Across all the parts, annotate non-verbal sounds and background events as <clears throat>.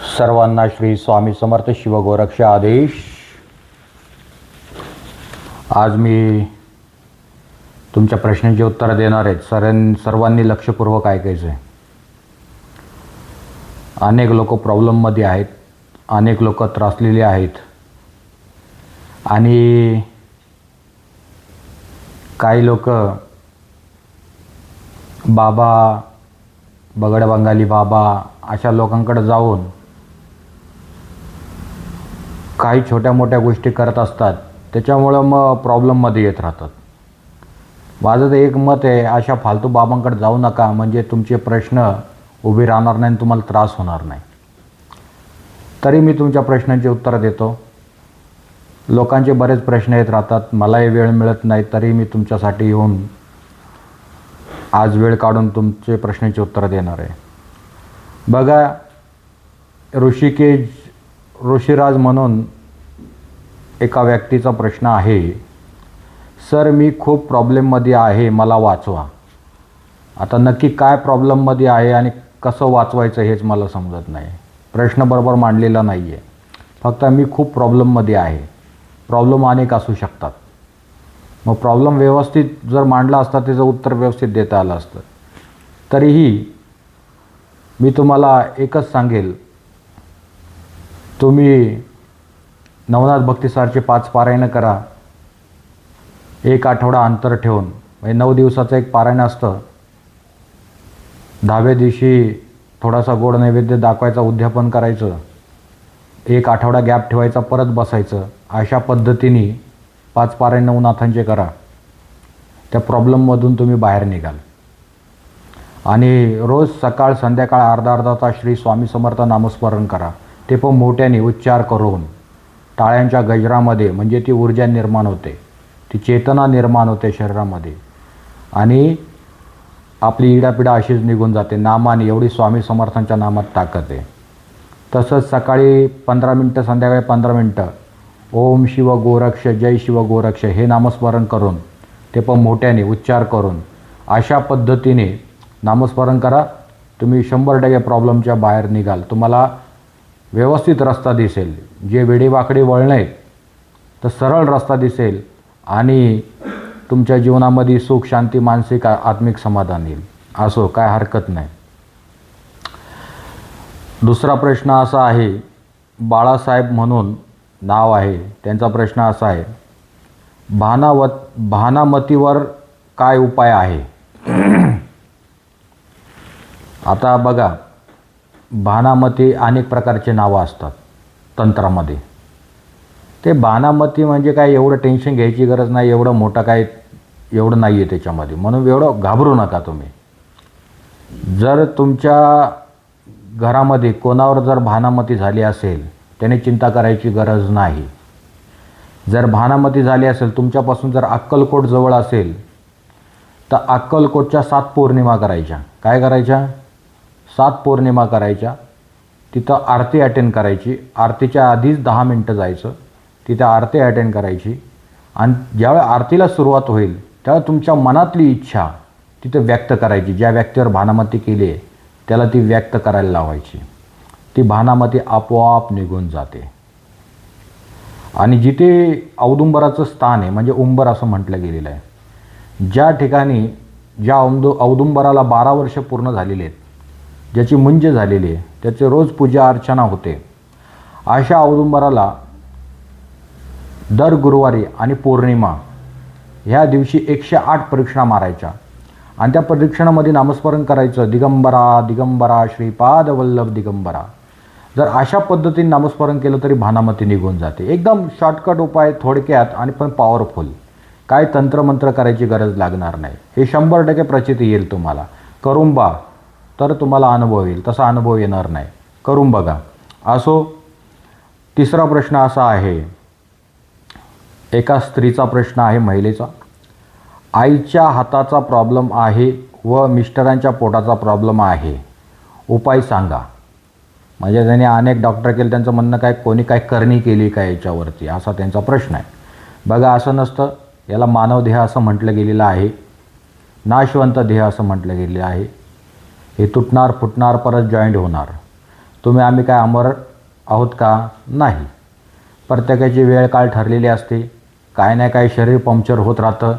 सर्वांना श्री स्वामी समर्थ शिवगोरक्ष आदेश. आज मी तुमच्या प्रश्नांची उत्तरं देणार आहेत सरां सर्वांनी लक्षपूर्वक ऐकायचं आहे. अनेक लोक प्रॉब्लेममध्ये आहेत. अनेक लोक त्रासलेले आहेत. आणि काही लोक बाबा बगड बंगाली बाबा अशा लोकांकडे जाऊन काही छोट्या मोठ्या गोष्टी करत असतात त्याच्यामुळं मग प्रॉब्लेममध्ये येत राहतात. माझं तर एक मत आहे अशा फालतू बाबांकडे जाऊ नका म्हणजे तुमचे प्रश्न उभे राहणार नाही आणि तुम्हाला त्रास होणार नाही. तरी मी तुमच्या प्रश्नांची उत्तरं देतो. लोकांचे बरेच प्रश्न येत राहतात मलाही वेळ मिळत नाही तरी मी तुमच्यासाठी येऊन आज वेळ काढून तुमचे प्रश्नांची उत्तरं देणार आहे. बघा ऋषिकेश ऋषिराज म्हणून एका व्यक्तीचा प्रश्न आहे सर मी खूप प्रॉब्लेममध्ये आहे मला वाचवा. आता नक्की काय प्रॉब्लेममध्ये आहे आणि कसं वाचवायचं हेच मला समजत नाही. प्रश्न बरोबर मांडलेला नाही आहे फक्त मी खूप प्रॉब्लेममध्ये आहे. प्रॉब्लेम अनेक असू शकतात. मग प्रॉब्लेम व्यवस्थित जर मांडला असता त्याचं उत्तर व्यवस्थित देता आलं असतं. तरीही मी तुम्हाला एकच सांगेल तुम्ही नवनाथ भक्तिसारचे पाच पारायणं करा. एक आठवडा अंतर ठेवून म्हणजे नऊ दिवसाचं एक पारायण असतं. दहाव्या दिवशी थोडासा गोड नैवेद्य दाखवायचा उद्यापन करायचं. एक आठवडा गॅप ठेवायचा परत बसायचं. अशा पद्धतीने पाच पारायण नवनाथांचे करा. त्या प्रॉब्लेममधून तुम्ही बाहेर निघाल. आणि रोज सकाळ संध्याकाळ अर्धा अर्धा तास श्री स्वामी समर्थ नामस्मरण करा. ते पण मोठ्याने उच्चार करून टाळ्यांच्या गजरामध्ये म्हणजे ती ऊर्जा निर्माण होते ती चेतना निर्माण होते शरीरामध्ये. आणि आपली इडापिडा अशीच निघून जाते नामाने एवढी स्वामी समर्थांच्या नामात ताकद आहे. तसंच सकाळी पंधरा मिनटं संध्याकाळी पंधरा मिनटं ओम शिव गोरक्ष जय शिव गोरक्ष हे नामस्मरण करून ते पण मोठ्याने उच्चार करून अशा पद्धतीने नामस्मरण करा. तुम्ही शंभर टक्के प्रॉब्लेमच्या बाहेर निघाल. तुम्हाला व्यवस्थित रस्ता दिसेल. जे वेडेवाकडे वळणे आहेत तर सरळ रस्ता दिसेल आणि तुमच्या जीवनामध्ये सुख शांती मानसिक आत्मिक समाधान येईल. असो काय हरकत नाही. दुसरा प्रश्न असा आहे बाळासाहेब म्हणून नाव आहे. त्यांचा प्रश्न असा आहे भानावत भानामतीवर काय उपाय आहे? <clears throat> आता बघा भानामती अनेक प्रकारचे नावं असतात तंत्रामध्ये. ते बाणामती म्हणजे काय एवढं टेन्शन घ्यायची गरज नाही एवढं मोठं काय एवढं नाही आहे त्याच्यामध्ये. म्हणून एवढं घाबरू नका तुम्ही. जर तुमच्या घरामध्ये कोणावर जर भानामती झाली असेल त्याने चिंता करायची गरज नाही. जर भानामती झाली असेल तुमच्यापासून जर अक्कलकोट जवळ असेल तर अक्कलकोटच्या सात पौर्णिमा करायच्या. काय करायच्या? सात पौर्णिमा करायच्या तिथं आरती अटेंड करायची आरतीच्या आधीच दहा मिनटं जायचं तिथं आरती अटेंड करायची. आणि ज्यावेळी आरतीला सुरुवात होईल त्यावेळी तुमच्या मनातली इच्छा तिथं व्यक्त करायची. ज्या व्यक्तीवर भानामती केली आहे त्याला ती व्यक्त करायला लावायची. ती भानामती आपोआप निघून जाते. आणि जिथे औदुंबराचं स्थान आहे म्हणजे उंबर असं म्हटलं गेलेलं आहे ज्या ठिकाणी ज्या औदु औदुंबराला बारा वर्ष पूर्ण झालेली आहेत ज्याची मुंज झालेली आहे त्याचे रोज पूजा अर्चना होते. अशा औदुंबराला दर गुरुवारी आणि पौर्णिमा ह्या दिवशी एकशे आठ परीक्षणा मारायच्या. आणि त्या परीक्षणामध्ये नामस्मरण करायचं दिगंबरा दिगंबरा श्रीपाद वल्लभ दिगंबरा. जर अशा पद्धतीने नामस्मरण केलं तरी भानामती निघून जाते. एकदम शॉर्टकट उपाय थोडक्यात आणि पण पॉवरफुल काय तंत्रमंत्र करायची गरज लागणार नाही. हे शंभर टक्के प्रचिती येईल तुम्हाला. करुंबा तर तुम्हाला अनुभव येईल. तसा अनुभव येणार नाही. करून बघा. असो तिसरा प्रश्न असा आहे. एका स्त्रीचा प्रश्न आहे महिलेचा. आईच्या हाताचा प्रॉब्लेम आहे व मिस्टरांच्या पोटाचा प्रॉब्लेम आहे. उपाय सांगा. म्हणजे त्यांनी अनेक डॉक्टर केले त्यांचं म्हणणं काय कोणी काय करणी केली काय याच्यावरती? असा त्यांचा प्रश्न आहे. बघा असं नसतं. याला मानव देह असं म्हटलं गेलेलं आहे. नाशवंत देह असं म्हटलं गेलेलं आहे. हे तुटणार फुटणार परत जॉईंट होणार. तुम्ही आम्ही काय अमर आहोत का? नाही. प्रत्येकाची वेळ काळ ठरलेली असते. काय ना काय शरीर पंक्चर होत राहतं.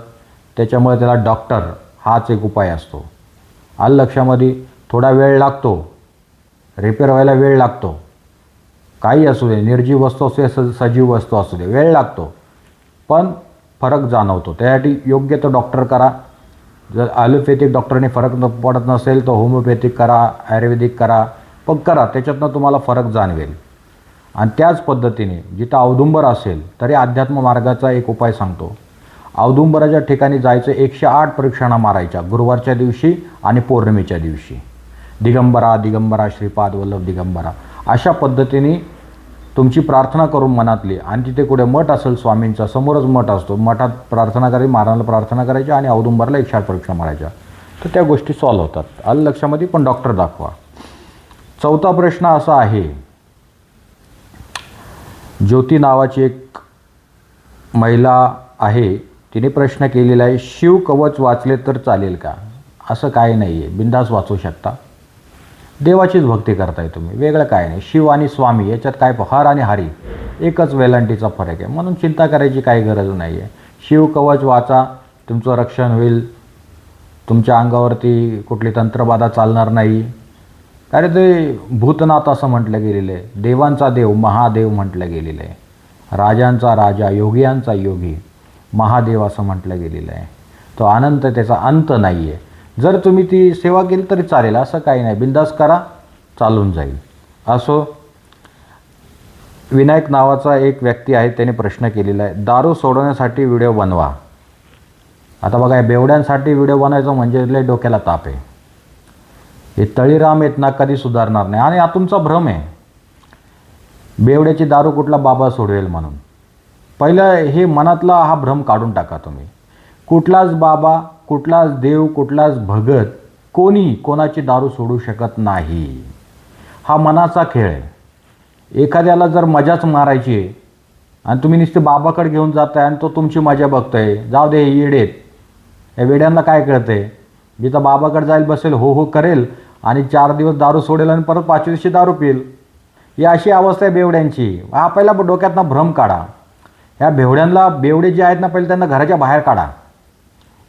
त्याच्यामुळे त्याला डॉक्टर हाच एक उपाय असतो. आलक्षामध्ये लक्षामध्ये? थोडा वेळ लागतो. रिपेअर व्हायला वेळ लागतो. काही असू दे निर्जीव वस्तू असू दे स सजीव वस्तू असू दे वेळ लागतो. पण फरक जाणवतो. त्यासाठी योग्य तो डॉक्टर करा. जर ॲलोपॅथिक डॉक्टरने फरक न पडत नसेल तर होमिओपॅथिक करा आयुर्वेदिक करा पण करा त्याच्यातनं तुम्हाला फरक जाणवेल. आणि त्याच पद्धतीने जिथं औदुंबर असेल तरी अध्यात्म मार्गाचा एक उपाय सांगतो. औदुंबराच्या ठिकाणी जायचं एकशे आठ परीक्षणा मारायच्या गुरुवारच्या दिवशी आणि पौर्णिमेच्या दिवशी. दिगंबरा दिगंबरा श्रीपाद वल्लभ दिगंबरा. अशा पद्धतीने तुमची प्रार्थना करून मनातली आणि तिथे कुठे मठ असेल स्वामींचा समोरच मठ असतो मठात प्रार्थना करायची महाराणाला प्रार्थना करायची आणि औदुंबरला एक आठ परीक्षा मारायच्या. तर त्या गोष्टी सॉल्व्ह होतात. आलं लक्षामध्ये पण डॉक्टर दाखवा. चौथा प्रश्न असा आहे ज्योती नावाची एक महिला आहे तिने प्रश्न केलेला आहे शिव कवच वाचले तर चालेल का? असं काही नाही आहे बिंदास वाचू शकता. देवाचीच भक्ती करताय तुम्ही. वेगळं काय नाही. शिव आणि स्वामी याच्यात काय हर आणि हरी? एकच वेलांटीचा फरक आहे. म्हणून चिंता करायची काही गरज नाही आहे शिव कवच वाचा तुमचं रक्षण होईल. तुमच्या अंगावरती कुठली तंत्रबाधा चालणार नाही. अरे ते भूतनाथ असं म्हटलं गेलेलं आहे. देवांचा देव महादेव म्हटलं गेलेलं आहे. राजांचा राजा योगियांचा योगी महादेव असं म्हटलं गेलेलं आहे. तो आनंद त्याचा अंत नाही आहे जर तुम्ही ती सेवा केली तरी चालेल असं काही नाही. बिंदास करा चालून जाईल. असो विनायक नावाचा एक व्यक्ती आहे त्याने प्रश्न केलेला आहे दारू सोडवण्यासाठी व्हिडिओ बनवा. आता बघा बेवड्यांसाठी व्हिडिओ बनवायचा म्हणजे लय डोक्याला ताप आहे. हे तळीराम आहेत ना कधी सुधारणार नाही. आणि हा तुमचा भ्रम आहे. बेवड्याची दारू कुठला बाबा सोडवेल म्हणून. पहिलं हे मनातला हा भ्रम काढून टाका तुम्ही. कुठलाच बाबा कुठलाच देव कुठलाच भगत कोणी कोणाची दारू सोडू शकत नाही. हा मनाचा खेळ आहे. एखाद्याला जर मजाच मारायची आहे आणि तुम्ही नुसते बाबाकडे घेऊन जाताय आणि तो तुमची मजा बघतोय जाऊ दे येडेत या वेड्यांना काय कळतंय? जिथं बाबाकडे जाईल बसेल हो हो करेल आणि चार दिवस दारू सोडेल आणि परत पाचव्या दिवशी दारू पिईल. ही अशी अवस्था आहे बेवड्यांची. हा पहिला डोक्यातनं भ्रम काढा. ह्या बेवड्यांना बेवडे जे आहेत ना पहिले त्यांना घराच्या बाहेर काढा.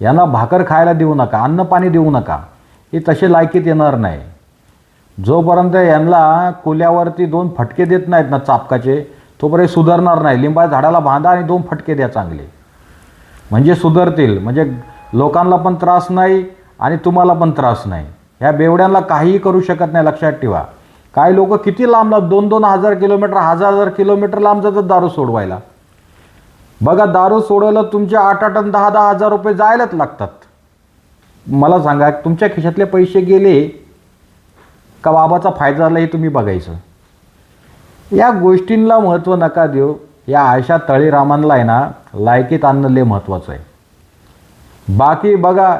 यांना भाकर खायला देऊ नका अन्न पाणी देऊ नका. हे तसे लायकीत येणार नाही. जोपर्यंत यांना कुल्यावरती दोन फटके देत नाहीत ना चापकाचे तोपर्यंत सुधारणार नाही. लिंबा झाडाला बांधा आणि दोन फटके द्या चांगले. म्हणजे सुधारतील. म्हणजे लोकांना पण त्रास नाही आणि तुम्हाला पण त्रास नाही. ह्या बेवड्यांना काहीही करू शकत नाही लक्षात ठेवा. काही लोक किती लांब लांब दोन दोन हजार किलोमीटर हजार हजार किलोमीटर लांब जातात दारू सोडवायला. बघा दारू सोडवलं तुमचे आठ आठ आणि दहा दहा हजार रुपये जायलाच लागतात. मला सांगा तुमच्या खिशातले पैसे गेले का बाबाचा फायदा झाला हे तुम्ही बघायचं? या गोष्टींना महत्त्व नका देऊ. या आशा तळीरामांना आहे ना लायकीत आणणं लय महत्त्वाचं आहे. बाकी बघा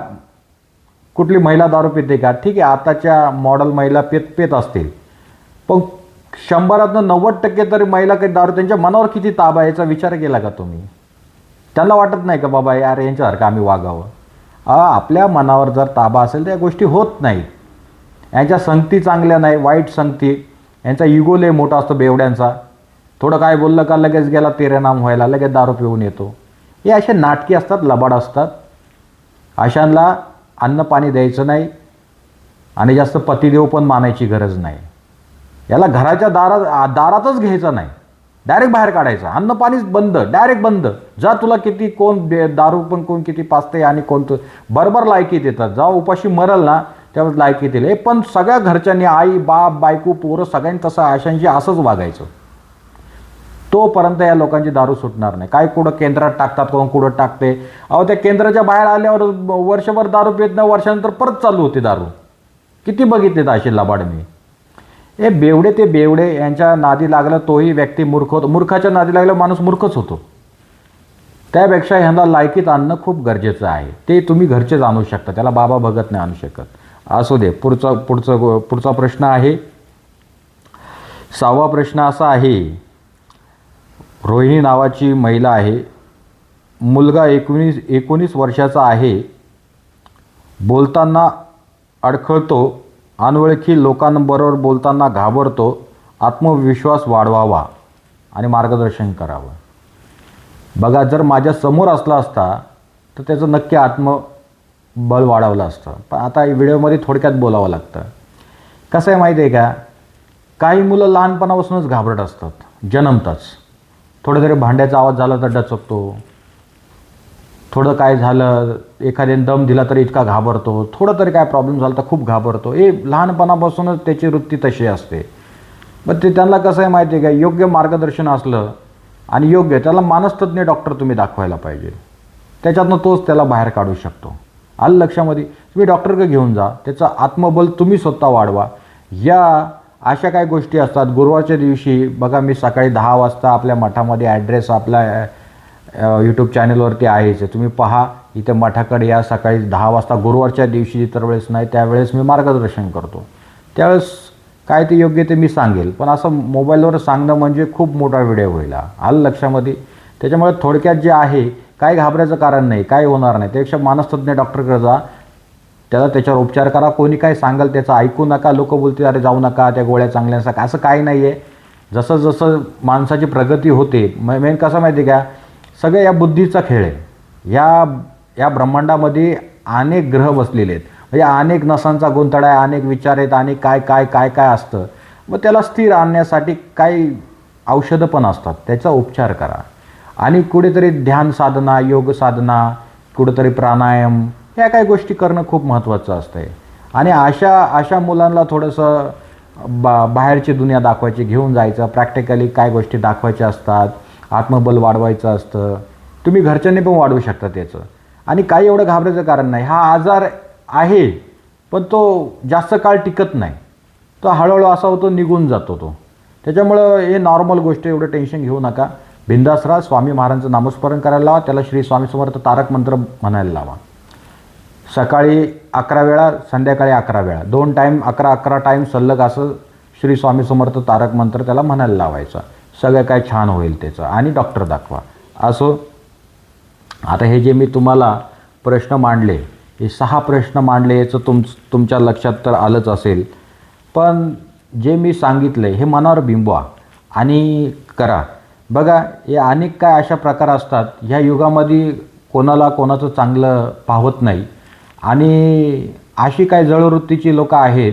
कुठली महिला दारू पिते का? ठीक आहे आताच्या मॉडेल महिला पेत पेत असतील. पण शंभरातनं नव्वद टक्के तरी महिला काही दारू त्यांच्या मनावर किती ताबा आहे याचा विचार केला का तुम्ही? त्यांना वाटत नाही का बाबा यार यांच्यासारखं आम्ही वागावं. आपल्या मनावर जर ताबा असेल तर या गोष्टी होत नाही यांच्या संगती चांगल्या नाही वाईट संगती. यांचा इगो लय मोठा असतो बेवड्यांचा. थोडं काय बोललं का लगेच गेला तेरेनाम व्हायला लगेच दारू पिऊन येतो. हे असे नाटकी असतात लबाड असतात. अशांना अन्न पाणी द्यायचं नाही आणि जास्त पतिदेव पण मानायची गरज नाही. याला घराच्या दारात दारातच घ्यायचं नाही. डायरेक्ट बाहेर काढायचं. अन्न पाणीच बंद डायरेक्ट बंद. जा तुला किती कोण दारू पण कोण किती पाचते आणि कोण बरोबर लायकी देतात. जा उपाशी मरल ना त्यावेळेस लायकी येईल हे पण सगळ्या घरच्यांनी आई बाप बायको पोरं सगळ्यांनी तसं आशांशी असंच वागायचं. तोपर्यंत या लोकांची दारू सुटणार नाही. काय कुठं केंद्रात टाकतात कोण कुठं टाकते? अहो त्या केंद्राच्या बाहेर आल्यावर वर्षभर दारू पित नाही वर्षानंतर परत चालू होते दारू. किती बघितलेत असे लबाड मी हे बेवडे ते बेवडे यांच्या नादी लागलं तोही व्यक्ती मूर्ख होतो. मूर्खाच्या नादी लागलं माणूस मूर्खच होतो. त्यापेक्षा ह्यांना लायकीत आणणं खूप गरजेचं आहे. ते तुम्ही घरचेच आणू शकता. त्याला बाबा भगत नाही आणू शकत. असू दे. पुढचा पुढचा पुढचा प्रश्न आहे. सहावा प्रश्न असा आहे. रोहिणी नावाची महिला आहे. मुलगा एकोणीस एकोणीस वर्षाचा आहे. बोलताना अडखळतो. अनोळखी लोकांबरोबर बोलताना घाबरतो आत्मविश्वास वाढवावा आणि मार्गदर्शन करावं. बघा जर माझ्यासमोर असला असता तर त्याचं नक्की आत्मबळ वाढवलं असतं. पण आता व्हिडिओमध्ये थोडक्यात बोलावं लागतं. कसं आहे माहिती आहे का? काही मुलं लहानपणापासूनच घाबरट असतात. जन्मताच. थोडं तरी भांड्याचा आवाज झाला तर डचकतो. थोडं काय झालं एखाद्याने दम दिला तरी इतका घाबरतो थोडं तरी काय प्रॉब्लेम झाला तर खूप घाबरतो. हे लहानपणापासूनच त्याची वृत्ती तशी असते. मग ते त्यांना कसं आहे माहिती आहे का? योग्य मार्गदर्शन असलं आणि योग्य त्याला मानसतज्ञ डॉक्टर तुम्ही दाखवायला पाहिजे. त्याच्यातनं तोच त्याला बाहेर काढू शकतो. आलं लक्षामध्ये? तुम्ही डॉक्टरकडे घेऊन जा. त्याचं आत्मबल तुम्ही स्वतः वाढवा. या अशा काही गोष्टी असतात. गुरुवारच्या दिवशी बघा मी सकाळी दहा वाजता आपल्या मठामध्ये ॲड्रेस आपला यूट्यूब चॅनलवरती आहेच तुम्ही पहा इथे मठाकडे या सकाळी दहा वाजता गुरुवारच्या दिवशी इतर वेळेस नाही त्यावेळेस मी मार्गदर्शन करतो. त्यावेळेस काय ते योग्य ते मी सांगेल. पण असं मोबाईलवर सांगणं म्हणजे खूप मोठा व्हिडिओ होईल आलं लक्षामध्ये? त्याच्यामुळे थोडक्यात जे आहे काय घाबरायचं कारण नाही काय होणार नाही. त्यापेक्षा मानसतज्ञ डॉक्टरकडे जा. त्याला त्याच्यावर उपचार करा. कोणी काय सांगाल त्याचं ऐकू नका. लोक बोलतील अरे जाऊ नका त्या गोळ्या चांगल्या नसतात. असं काही नाही आहे जसं जसं माणसाची प्रगती होते. म मेन कसं माहिती आहे का? सगळं या बुद्धीचा खेळ आहे. या या ब्रह्मांडामध्ये अनेक ग्रह बसलेले आहेत. म्हणजे अनेक नसांचा गुंतळा आहे अनेक विचार आहेत आणि काय काय काय काय असतं. मग त्याला स्थिर आणण्यासाठी काही औषधं पण असतात. त्याचा उपचार करा. आणि कुठेतरी ध्यान साधना योग साधना कुठेतरी प्राणायाम ह्या काही गोष्टी करणं खूप महत्त्वाचं असतं आहे आणि अशा अशा मुलांना थोडंसं बा बाहेरची दुनिया दाखवायची घेऊन जायचं प्रॅक्टिकली काय गोष्टी दाखवायच्या असतात आत्मबल वाढवायचं असतं. तुम्ही घरच्यांनी पण वाढवू शकता त्याचं आणि काही एवढं घाबरायचं कारण नाही. हा आजार आहे पण तो जास्त काळ टिकत नाही. तो हळूहळू असा होतो निघून जातो तो. त्याच्यामुळं हे नॉर्मल गोष्ट एवढं टेन्शन घेऊ नका. बिंदासरा स्वामी महाराजांचं नामस्मरण करायला लावा. त्याला श्री स्वामी समर्थ तारक मंत्र म्हणायला लावा. सकाळी अकरा वेळा संध्याकाळी अकरा वेळा. दोन टाईम अकरा अकरा टाईम सल्लग असं श्री स्वामी समर्थ तारक मंत्र त्याला म्हणायला लावायचं. सगळं काय छान होईल त्याचं. आणि डॉक्टर दाखवा. असो आता हे जे मी तुम्हाला प्रश्न मांडले हे सहा प्रश्न मांडले याचं तुम तुमच्या लक्षात तर आलंच असेल. पण जे मी सांगितलं आहे हे मनावर बिंबवा आणि करा. बघा हे अनेक काय अशा प्रकार असतात ह्या युगामध्ये कोणाला कोणाचं चांगलं पाहत नाही. आणि अशी काय जळवृत्तीची लोकं आहेत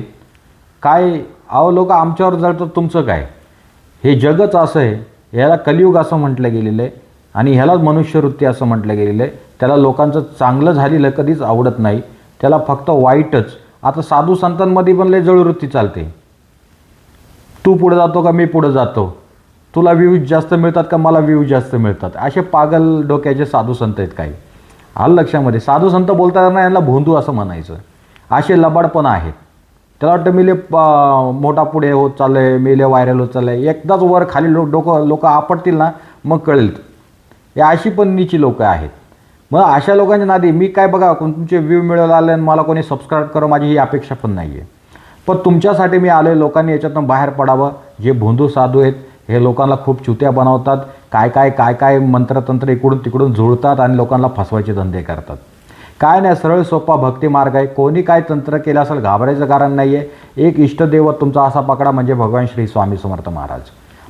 काय अहो लोक आमच्यावर जळतात तुमचं काय? हे जगच असं आहे. ह्याला कलियुग असं म्हटलं गेलेलं आहे आणि ह्यालाच मनुष्यवृत्ती असं म्हटलं गेलेलं आहे. त्याला लोकांचं चांगलं झालेलं कधीच आवडत नाही. त्याला फक्त वाईटच. आता साधू संतांमध्ये पण लय जळवृत्ती चालते. तू पुढे जातो का मी पुढे जातो? तुला व्ह्यूज जास्त मिळतात का मला व्ह्यूज जास्त मिळतात? असे पागल डोक्याचे साधू संत आहेत काही. आलं लक्षामध्ये. साधू संत बोलताना यांना भोंदू असं म्हणायचं. असे लबाड पण आहेत. त्याला वाटतं मिले मोठा पुढे होत चाललंय मिले व्हायरल होत चाललंय. एकदाच वर खाली लोक डोकं लोक आपटतील ना मग कळेल. या अशी पण नीची लोकं आहेत. मग अशा लोकांच्या नादी मी काय बघा कोण तुमचे व्ह्यू मिळवला आले आणि मला कोणी सबस्क्राईब करा माझी ही अपेक्षा पण नाही आहे पण तुमच्यासाठी मी आलो लोकांनी याच्यातून बाहेर पडावं. जे भोंदू साधू आहेत हे लोकांना खूप चुत्या बनवतात. काय काय काय काय मंत्रतंत्र इकडून तिकडून जुळतात आणि लोकांना फसवायचे धंदे करतात. काय नाही सरळ सोपा भक्ती मार्ग आहे. कोणी काय तंत्र केलं असेल घाबरायचं कारण नाही आहे एक इष्टदेवत तुमचा असा पकडा म्हणजे भगवान श्री स्वामी समर्थ महाराज.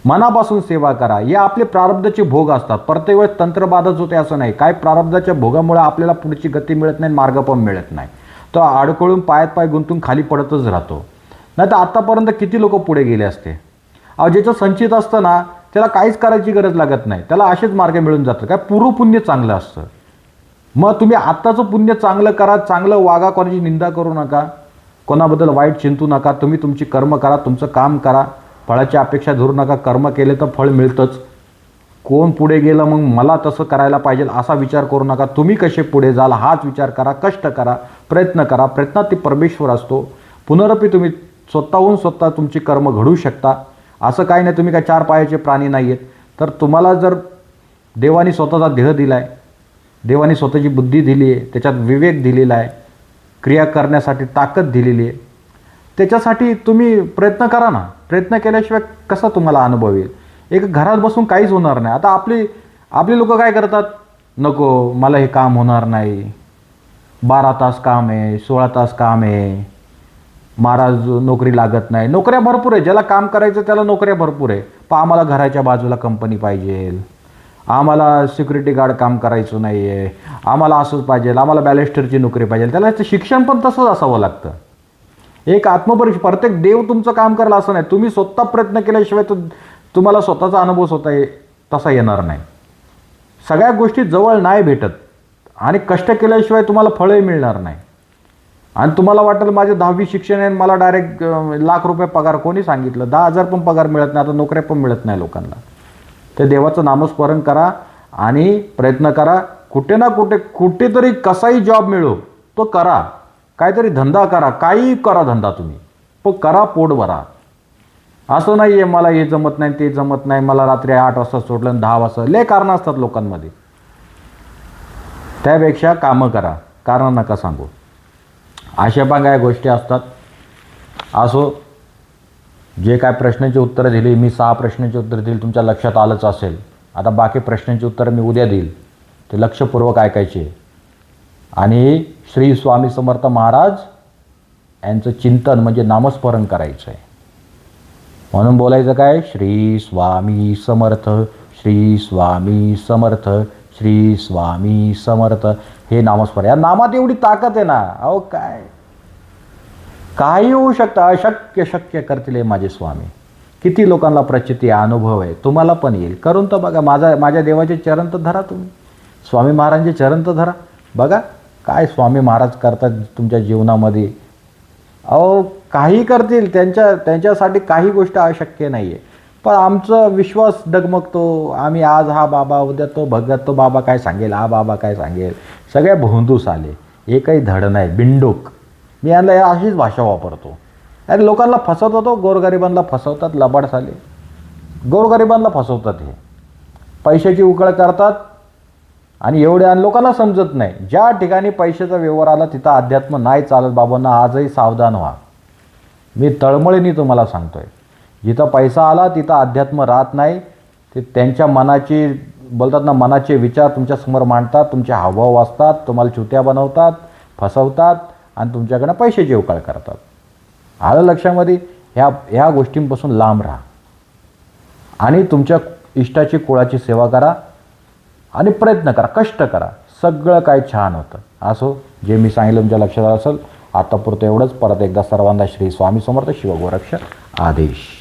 मनापासून सेवा करा. या आपले प्रारब्धाचे भोग असतात. प्रत्येक वेळेस तंत्रबाधच होते असं नाही. काय प्रारब्धाच्या भोगामुळे आपल्याला पुढची गती मिळत नाही मार्ग पण मिळत नाही. तो अडकळून पायात पाय गुंतून खाली पडतच राहतो. नाही तर आत्तापर्यंत किती लोक पुढे गेले असते? अहो ज्याचं संचित असतं ना त्याला काहीच करायची गरज लागत नाही. त्याला असेच मार्ग मिळून जातं काय पूर्वपुण्य चांगलं असतं. मग तुम्ही आत्ताचं पुण्य चांगलं करा चांगलं वागा कोणाची निंदा करू नका कोणाबद्दल वाईट चिंतू नका तुम्ही तुमची कर्म करा तुमचं काम करा फळाची अपेक्षा धरू नका कर्म केले तर फळ मिळतंच. कोण पुढे गेलं मग मला तसं करायला पाहिजे असा विचार करू नका. तुम्ही कसे पुढे जाल हाच विचार करा कष्ट करा प्रयत्न करा. प्रयत्नात ते परमेश्वर असतो. पुनरपी तुम्ही स्वतःहून स्वतः तुमची कर्म घडू शकता. असं काही नाही तुम्ही काय चार पायाचे प्राणी नाही आहेत तर तुम्हाला जर देवाने स्वतःचा देह दिला आहे देवाने स्वतःची बुद्धी दिली आहे त्याच्यात विवेक दिलेला आहे क्रिया करण्यासाठी ताकद दिलेली आहे. त्याच्यासाठी तुम्ही प्रयत्न करा ना. प्रयत्न केल्याशिवाय कसा तुम्हाला अनुभव येईल? एक घरात बसून काहीच होणार नाही. आता आपली आपली लोक काय करतात? नको मला हे काम होणार नाही. बारा तास काम आहे सोळा तास काम आहे. महाराज नोकरी लागत नाही. नोकऱ्या भरपूर आहे. ज्याला काम करायचं त्याला नोकऱ्या भरपूर आहे. पण आम्हाला घराच्या बाजूला कंपनी पाहिजे. आम्हाला सिक्युरिटी गार्ड काम करायचं नाही आहे आम्हाला असंच पाहिजे आम्हाला बॅलेस्टरची नोकरी पाहिजे. त्याला ते शिक्षण पण तसंच असावं लागतं. एक आत्मपरीक्षा प्रत्येक देव तुमचं काम करायला असं नाही. तुम्ही स्वतः प्रयत्न केल्याशिवाय तर तुम्हाला स्वतःचा अनुभव स्वतः ये- तसा येणार नाही. सगळ्या गोष्टी जवळ नाही भेटत. आणि कष्ट केल्याशिवाय तुम्हाला फळही मिळणार नाही. आणि तुम्हाला वाटेल माझे दहावी शिक्षण आहे आणि मला डायरेक्ट लाख रुपये पगार. कोणी सांगितलं? दहा हजार पण पगार मिळत नाही आता नोकऱ्या पण मिळत नाही लोकांना. ते देवाचं नामस्मरण करा आणि प्रयत्न करा. कुठे ना कुठे कुठेतरी कसाही जॉब मिळो तो करा. काहीतरी धंदा करा काही करा धंदा तुम्ही. पण करा पोट भरा असं नाही आहे मला हे जमत नाही ते जमत नाही. मला रात्री आठ वाजता सोडलं आणि दहा वाजता. लय कारणं असतात लोकांमध्ये. त्यापेक्षा कामं करा. कारण नका सांगू. अशा पण काय गोष्टी असतात. असो. जे काय प्रश्नाची उत्तरं दिली मी सहा प्रश्नांची उत्तरं दिली तुमच्या लक्षात आलंच असेल. आता बाकी प्रश्नांची उत्तरं मी उद्या देईल. ते लक्षपूर्वक ऐकायचे. आणि श्री स्वामी समर्थ महाराज यांचं चिंतन म्हणजे नामस्मरण करायचं आहे म्हणून बोलायचं काय? श्री स्वामी समर्थ श्री स्वामी समर्थ श्री स्वामी समर्थ. हे नामस्मरण. या नामात एवढी ताकद आहे ना? अहो काय? काही होऊ शकतं. अशक्य शक्य करतील हे माझे स्वामी. किती लोकांना प्रचिती आहे, अनुभव आहे. तुम्हाला पण येईल. करून तर बघा. माझा माझ्या देवाचे चरण तर धरा तुम्ही. स्वामी महाराजांचे चरण तर धरा. बघा काय स्वामी महाराज करतात तुमच्या जीवनामध्ये. अहो काही करतील. त्यांच्या त्यांच्यासाठी काही गोष्ट अशक्य नाही आहे पण आमचा विश्वास डगमगतो. आम्ही आज हा बाबा उद्या तो भगत तो बाबा काय सांगेल? हा बाबा काय सांगेल? सगळ्या भोंदूस आले. एकही धड नाही. बिंडोक. मी यांना या अशीच भाषा वापरतो. आणि लोकांना फसवतो हो, तो गोरगरिबांना फसवतात लबाड साले गोरगरिबांना फसवतात हे. पैशाची उकळ करतात आणि एवढे आणि लोकांना समजत नाही. ज्या ठिकाणी पैशाचा व्यवहार आला तिथं अध्यात्म नाही चालत. बाबांना आजही सावधान व्हा. मी तळमळीने तुम्हाला सांगतोय. जिथं पैसा आला तिथं अध्यात्म राहत नाही. ते त्यांच्या मनाची बोलतात ना मनाचे विचार तुमच्यासमोर मांडतात. तुमचे हावभाव वाचतात. तुम्हाला चुत्या बनवतात फसवतात. आणि तुमच्याकडनं पैशाची जेवकाळ करतात. आलं लक्षामध्ये ह्या ह्या गोष्टींपासून लांब राहा. आणि तुमच्या इष्टाची कुळाची सेवा करा आणि प्रयत्न करा कष्ट करा. सगळं काय छान होतं. असो जे मी सांगितलं तुमच्या लक्षात असेल आतापुरतं एवढंच. परत एकदा सर्वांना श्री स्वामी समर्थ शिवगोरक्ष आदेश.